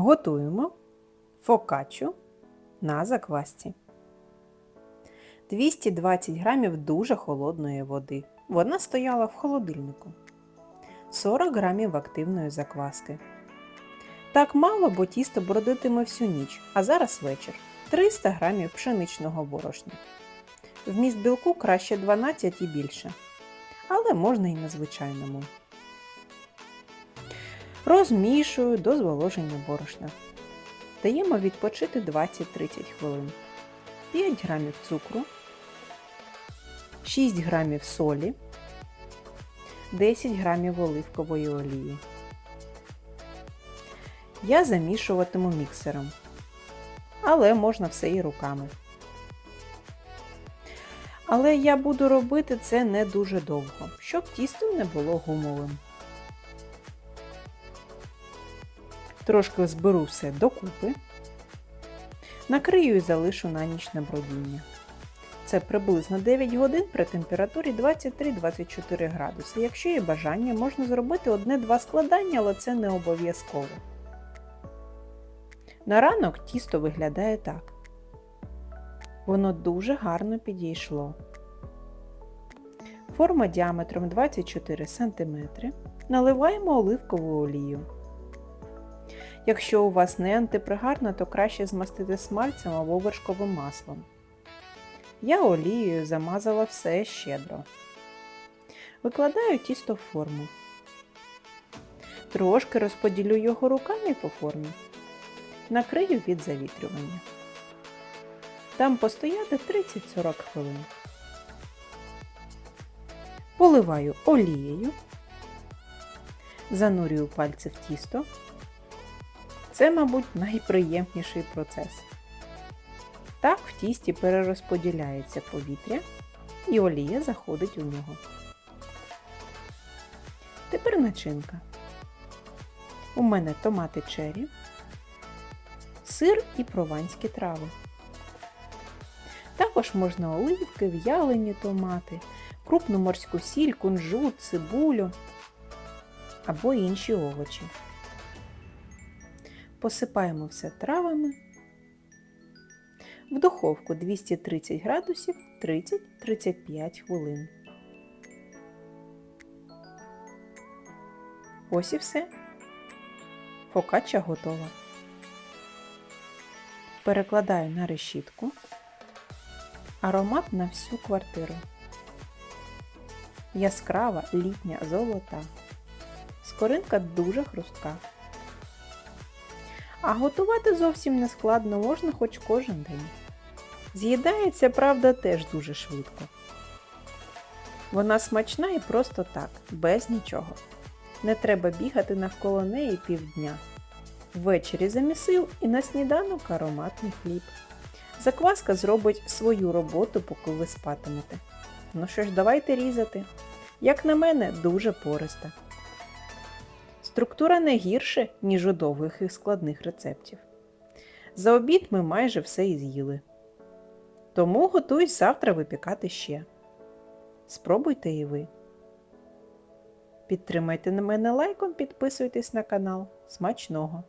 Готуємо фокаччу на заквасці. 220 грамів дуже холодної води. Вона стояла в холодильнику. 40 грамів активної закваски. Так мало, бо тісто бродитиме всю ніч, а зараз вечір. 300 грамів пшеничного борошна. Вміст білку краще 12 і більше. Але можна і на звичайному. Розмішую до зволоження борошна. Даємо відпочити 20-30 хвилин. 5 грамів цукру, 6 грамів солі, 10 грамів оливкової олії. Я замішуватиму міксером, але можна все і руками. Але я буду робити це не дуже довго, щоб тісто не було гумовим. Трошки зберу все докупи, накрию і залишу на ніч на бродіння. Це приблизно 9 годин при температурі 23-24 градуси. Якщо є бажання, можна зробити одне-два складання, але це не обов'язково. На ранок тісто виглядає так. Воно дуже гарно підійшло. Форма діаметром 24 см. Наливаємо оливкову олію. Якщо у вас не антипригарна, то краще змастити смальцем або вершковим маслом. Я олією замазала все щедро. Викладаю тісто в форму. Трошки розподілю його руками по формі. Накрию від завітрювання. Дам постояти 30-40 хвилин. Поливаю олією, занурюю пальці в тісто. Це, мабуть, найприємніший процес. Так в тісті перерозподіляється повітря і олія заходить у нього. Тепер начинка. У мене томати чері, сир і прованські трави. Також можна оливки, в'ялені томати, крупну морську сіль, кунжут, цибулю або інші овочі. Посипаємо все травами. В духовку 230 градусів 30-35 хвилин. Ось і все. Фокачча готова. Перекладаю на решітку. Аромат на всю квартиру. Яскрава літня золота. Скоринка дуже хрустка. А готувати зовсім не складно можна хоч кожен день. З'їдається, правда, теж дуже швидко. Вона смачна і просто так, без нічого. Не треба бігати навколо неї півдня. Ввечері замісив і на сніданок ароматний хліб. Закваска зробить свою роботу, поки ви спатимете. Ну що ж, давайте різати. Як на мене, дуже пориста. Структура не гірше, ніж у довгих і складних рецептів. За обід ми майже все і з'їли. Тому готуюсь завтра випікати ще. Спробуйте і ви. Підтримайте на мене лайком, підписуйтесь на канал. Смачного!